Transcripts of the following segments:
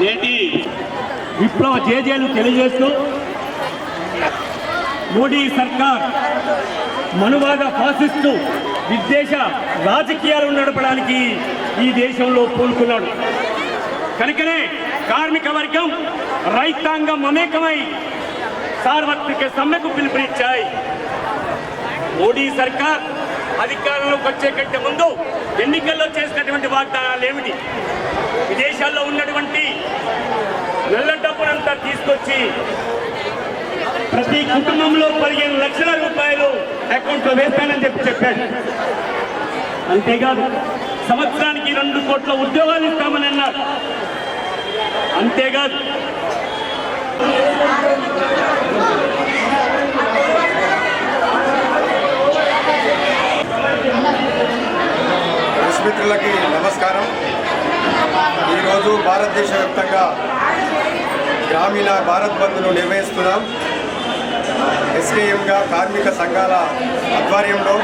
నేటి విప్లవ జేజేలు తెలియజేస్తూ మోడీ సర్కార్ మనువాద ఫాసిస్టు విద్వేష రాజకీయాలు నడపడానికి ఈ దేశంలో పూనుకున్నాడు. కనుకనే కార్మిక వర్గం రైతాంగం మమేకమై సార్వత్రిక సమ్మెకు పిలుపునిచ్చాయి. మోడీ సర్కార్ అధికారంలోకి వచ్చే కంటే ముందు ఎన్నికల్లో చేసినటువంటి వాగ్దానాలు ఏమిటి? విదేశాల్లో ఉన్నటువంటి తీసుకొచ్చి ప్రతి కుటుంబంలో పదిహేను లక్షల రూపాయలు అకౌంట్లో వేస్తానని చెప్పి చెప్పాడు. అంతేకాదు సంవత్సరానికి రెండు కోట్ల ఉద్యోగాలు ఇస్తామని అన్నారు. అంతేకాదు మిత్రులకి నమస్కారం. ఈరోజు భారతదేశ వ్యాప్తంగా గ్రామీణ భారత్ బంద్ను నిర్వహిస్తున్నాం. ఎస్కేఎంగా కార్మిక సంఘాల ఆధ్వర్యంలో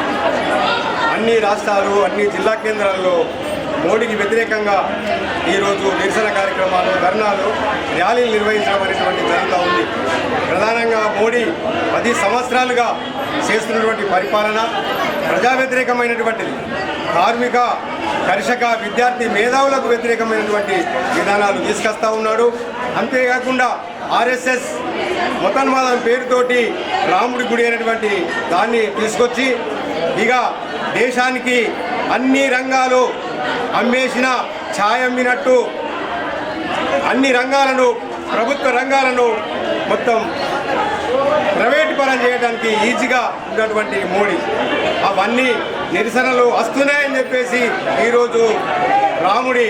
అన్ని రాష్ట్రాలు అన్ని జిల్లా కేంద్రాల్లో మోడీకి వ్యతిరేకంగా ఈరోజు నిరసన కార్యక్రమాలు ధర్నాలు ర్యాలీలు నిర్వహించడం అనేటువంటి జరుగుతూ ఉంది. ప్రధానంగా మోడీ పది సంవత్సరాలుగా చేస్తున్నటువంటి పరిపాలన ప్రజా వ్యతిరేకమైనటువంటిది. కార్మిక కర్షక విద్యార్థి మేధావులకు వ్యతిరేకమైనటువంటి విధానాలు తీసుకొస్తా ఉన్నాడు. అంతేకాకుండా ఆర్ఎస్ఎస్ మొతన్మాదం పేరుతోటి రాముడి గుడి అనేటువంటి దాన్ని తీసుకొచ్చి ఇక దేశానికి అన్ని రంగాలు అమ్మేసిన ఛాయ్ అమ్మినట్టు అన్ని రంగాలను ప్రభుత్వ రంగాలను మొత్తం ప్రైవేట్ పరం చేయడానికి ఈజీగా ఉన్నటువంటి మోడీ. అవన్నీ నిరసనలు వస్తున్నాయని చెప్పేసి ఈరోజు రాముడి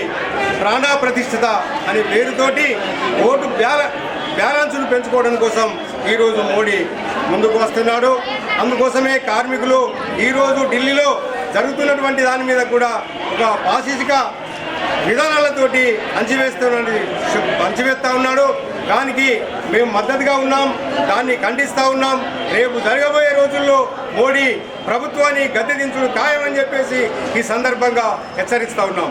ప్రాణా ప్రతిష్ఠిత అనే పేరుతోటి ఓటు బ్యాల బ్యాలెన్స్ను పెంచుకోవడం కోసం ఈరోజు మోడీ ముందుకు వస్తున్నాడు. అందుకోసమే కార్మికులు ఈరోజు ఢిల్లీలో జరుగుతున్నటువంటి దాని మీద కూడా ఒక పాసిక విధానాలతోటి అంచివేస్తున్న అంచివేస్తా ఉన్నాడు. దానికి మేము మద్దతుగా ఉన్నాం దాన్ని ఖండిస్తూ ఉన్నాం. రేపు జరగబోయే రోజుల్లో మోడీ ప్రభుత్వాన్ని గద్దె దించుడు ఖాయమని చెప్పేసి ఈ సందర్భంగా హెచ్చరిస్తూ ఉన్నాం.